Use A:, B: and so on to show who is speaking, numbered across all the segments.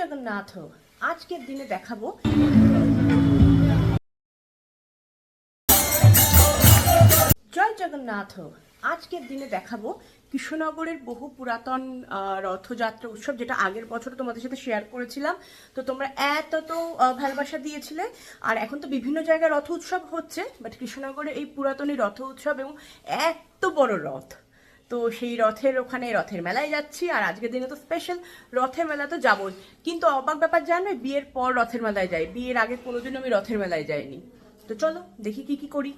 A: জগন্নাথ আজকের দিনে দেখাবো জয় জগন্নাথ আজকের দিনে দেখাবো কৃষ্ণনগরের বহু পুরাতন রথযাত্রা উৎসব, যেটা আগের বছর তোমাদের সাথে শেয়ার করেছিলাম। তো তোমরা এত তো ভালোবাসা দিয়েছিলে। আর এখন তো বিভিন্ন জায়গায় রথ উৎসব হচ্ছে বাট কৃষ্ণনগরের এই পুরাতন এই রথ উৎসব এবং এত বড় রথ। তো সেই রথের ওখানে রথের মেলায় যাচ্ছি, আর আজকের দিনে তো স্পেশাল রথের মেলা তো যাব কিন্তু অবাক ব্যাপার জানবে বিয়ের পর রথের মেলায় যাই। বিয়ের আগে কোনোদিন আমি রথের মেলায় যাইনি। তো চলো, দেখি কি কি করি।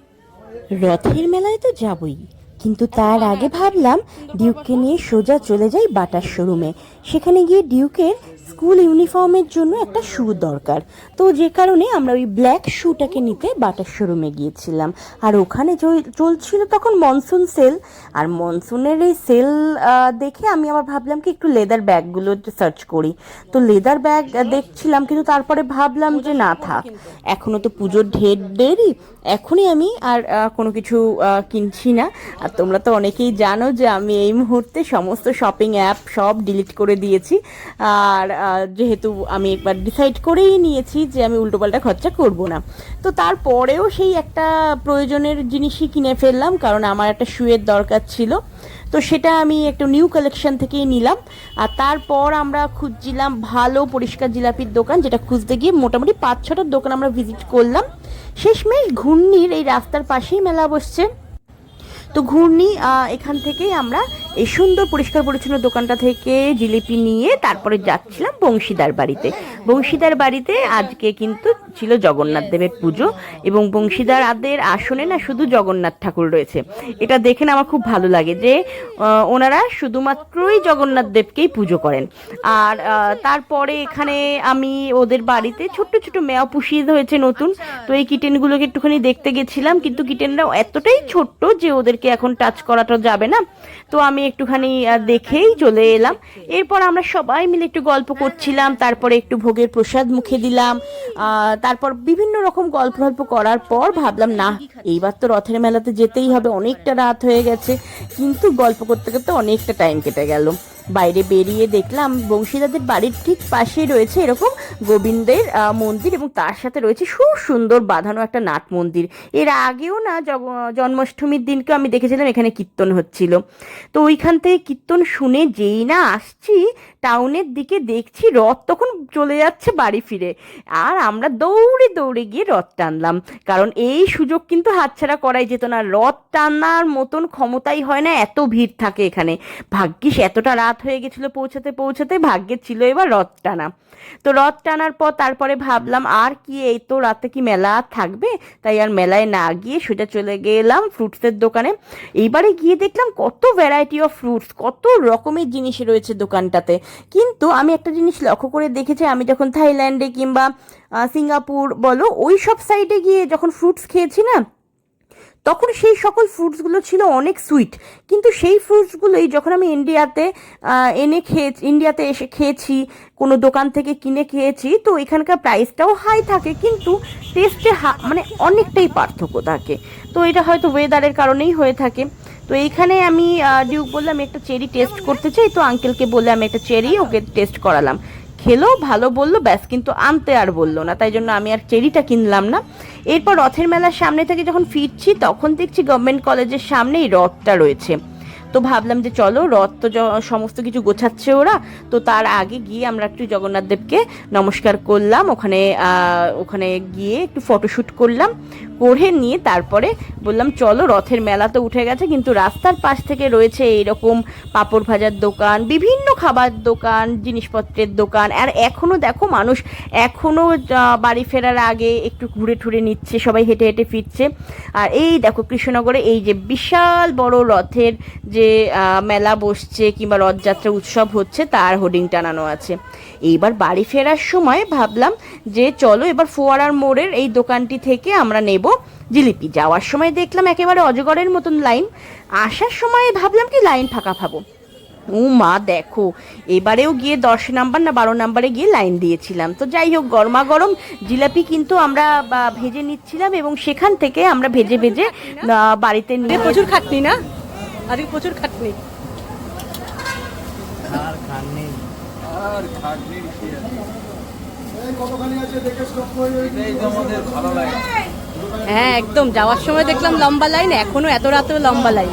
B: রথের মেলায় তো যাবই, কিন্তু তার আগে ভাবলাম ডিউককে নিয়ে সোজা চলে যাই বাটার শোরুমে। সেখানে গিয়ে ডিউকের স্কুল ইউনিফর্মের জন্য একটা শু দরকার। তো যে কারণে আমরা ওই ব্ল্যাক শুটাকে নিতে বাটার শোরুমে গিয়েছিলাম। আর ওখানে চল- চলছিল তখন মনসুন সেল। আর মনসুনের এই সেল দেখে আমি আবার ভাবলাম কি একটু লেদার ব্যাগগুলো সার্চ করি। তো লেদার ব্যাগ দেখছিলাম, কিন্তু তারপরে ভাবলাম যে না থাক, এখনও তো পুজোর ঢের দেরি, এখনই আমি আর কোনো কিছু কিনছি না। আর তোমরা তো অনেকেই জানো যে আমি এই মুহূর্তে সমস্ত শপিং অ্যাপ সব ডিলিট করে দিয়েছি। আর যেহেতু আমি একবার ডিসাইড করেই নিয়েছি যে আমি উল্টোপাল্টা খরচা করব না। তো তারপরেও সেই একটা প্রয়োজনের জিনিসই কিনে ফেললাম, কারণ আমার একটা শুয়ের দরকার ছিল। তো সেটা আমি একটা নিউ কালেকশন থেকেই নিলাম। আর তারপর আমরা খুঁজছিলাম ভালো পরিষ্কার জিলাপির দোকান, যেটা খুঁজতে গিয়ে মোটামুটি পাঁচ ছটার দোকান আমরা ভিজিট করলাম। শেষমেশ ঘূর্ণির এই রাস্তার পাশেই মেলা বসছে। তো ঘূর্ণি এখান থেকেই আমরা এই সুন্দর পরিষ্কার পরিচ্ছন্ন দোকানটা থেকে জিলিপি নিয়ে তারপরে যাচ্ছিলাম বংশীদার বাড়িতে। বংশীদার বাড়িতে আজকে কিন্তু ছিল জগন্নাথ দেবের পুজো এবং বংশীদার আদের আসনে না শুধু জগন্নাথ ঠাকুর রয়েছে। এটা দেখে না আমার খুব ভালো লাগে যে ওনারা শুধুমাত্রই জগন্নাথ দেবকেই পুজো করেন। আর তারপরে এখানে আমি ওদের বাড়িতে ছোট্ট ছোট মেয়া পুষিয়ে হয়েছে নতুন। তো এই কিটেনগুলোকে একটুখানি দেখতে গেছিলাম, কিন্তু কিটেনরা এতটাই ছোট্ট যে ওদেরকে এখন টাচ করাটা যাবে না। তো আমি একটুখানি দেখেই চলে এলাম। এরপর আমরা সবাই মিলে একটু গল্প করছিলাম, তারপরে একটু ভোগের প্রসাদ মুখে দিলাম। তারপর বিভিন্ন রকম গল্প গল্প করার পর ভাবলাম, না, এইবার তো রথের মেলাতে যেতেই হবে। অনেকটা রাত হয়ে গেছে, কিন্তু গল্প করতে করতে অনেকটা টাইম কেটে গেল। বাইরে বেরিয়ে দেখলাম বংশীদাদের বাড়ির ঠিক পাশেই রয়েছে এরকম গোবিন্দের মন্দির এবং তার সাথে রয়েছে খুব সুন্দর বাঁধানো একটা নাট মন্দির। এর আগেও না জন্মাষ্টমীর দিনকে আমি দেখেছিলাম এখানে কীর্তন হচ্ছিল। তো ওইখান থেকে কীর্তন শুনে যেই না আসছি, টাউনের দিকে দেখছি রথ তখন চলে যাচ্ছে বাড়ি ফিরে। আর আমরা দৌড়ে দৌড়ে গিয়ে রথ টানলাম। কারণ এই সুযোগ কিন্তু হাতছাড়া করাই যেত না। রথ টানার মতন ক্ষমতাই হয় না, এত ভিড় থাকে এখানে। ভাগ্যিস এতটা রাত হয়ে গেছিল পৌঁছাতে পৌঁছাতে, ভাগ্যে ছিল এবার রথ টানা। তো রথ টানার পর তারপরে ভাবলাম, আর কি এই তো রাতে কি মেলা আর থাকবে? তাই আর মেলায় না গিয়ে সোজা চলে গেলাম ফ্রুটসের দোকানে। এইবারে গিয়ে দেখলাম কত ভ্যারাইটি অফ ফ্রুটস কত রকমের জিনিস রয়েছে দোকানটাতে। কিন্তু আমি একটা জিনিস লক্ষ্য করে দেখেছি, আমি যখন থাইল্যান্ডে কিংবা সিঙ্গাপুর বলো, ওই সব সাইডে গিয়ে যখন ফ্রুটস খেয়েছি না তখন সেই সকল ফ্রুটসগুলো ছিল অনেক সুইট কিন্তু সেই ফ্রুটসগুলোই যখন আমি ইন্ডিয়াতে এনে খেয়েছি ইন্ডিয়াতে এসে খেয়েছি, কোনো দোকান থেকে কিনে খেয়েছি, তো এখানকার প্রাইসটাও হাই থাকে, কিন্তু টেস্টে মানে অনেকটাই পার্থক্য থাকে। তো এটা হয়তো ওয়েদারের কারণেই হয়ে থাকে। তো এইখানে আমি ডিউক বললাম, একটা চেরি টেস্ট করতে চাই। তো আঙ্কেলকে বলে আমি একটা চেরি ওকে টেস্ট করালাম। খেলো, ভালো বলল, ব্যাস, কিন্তু আনতে আর বলল না। তাই জন্য আমি আর চেরিটা কিনলাম না। এরপর রথের মেলার সামনে থেকে যখন ফিরছি, তখন দেখছি গভর্নমেন্ট কলেজের সামনেই রথটা রয়েছে। তো ভাবলাম যে চলো, রথ তো সমস্ত কিছু গোছাচ্ছে ওরা। তো তার আগে গিয়ে আমরা একটু জগন্নাথ দেবকে নমস্কার করলাম। ওখানে ওখানে গিয়ে একটু ফটোশ্যুট করলাম। করে নিয়ে তারপরে বললাম, চলো, রথের মেলা তো উঠে গেছে, কিন্তু রাস্তার পাশ থেকে রয়েছে এইরকম পাঁপড় ভাজার দোকান, বিভিন্ন খাবার দোকান, জিনিসপত্রের দোকান। আর এখনও দেখো মানুষ এখনও বাড়ি ফেরার আগে একটু ঘুরে ঠুরে নিচ্ছে, সবাই হেঁটে হেঁটে ফিরছে। আর এই দেখো কৃষ্ণনগরে এই যে বিশাল বড় রথের যে আহ, মেলা বসছে কিংবা রথযাত্রা উৎসব হচ্ছে তার হোর্ডিং টানানো আছে। এইবার বাড়ি ফেরার সময় ভাবলাম যে চলো এবার ফোয়ারার মোড়ের এই দোকানটি থেকে আমরা নেব জিলিপি। যাওয়ার সময় দেখলাম একেবারে অজগরের মতন লাইন। আসার সময় ভাবলাম কি লাইন ফাঁকা পাবো। ও মা দেখো এবারেও গিয়ে দশ নাম্বার না বারো নাম্বারে গিয়ে লাইন দিয়েছিলাম। তো যাই হোক গরমা গরম জিলাপি কিন্তু আমরা ভেজে নিচ্ছিলাম এবং সেখান থেকে আমরা ভেজে ভেজে বাড়িতে নিয়ে
A: প্রচুর খাটনি না? আজকে প্রচুর খাটনি।
C: আর খাননি আর লাগে।
A: হ্যাঁ একদম। যাওয়ার সময় দেখলাম লম্বা লাইন এখনও এত রাতেও লম্বা লাইন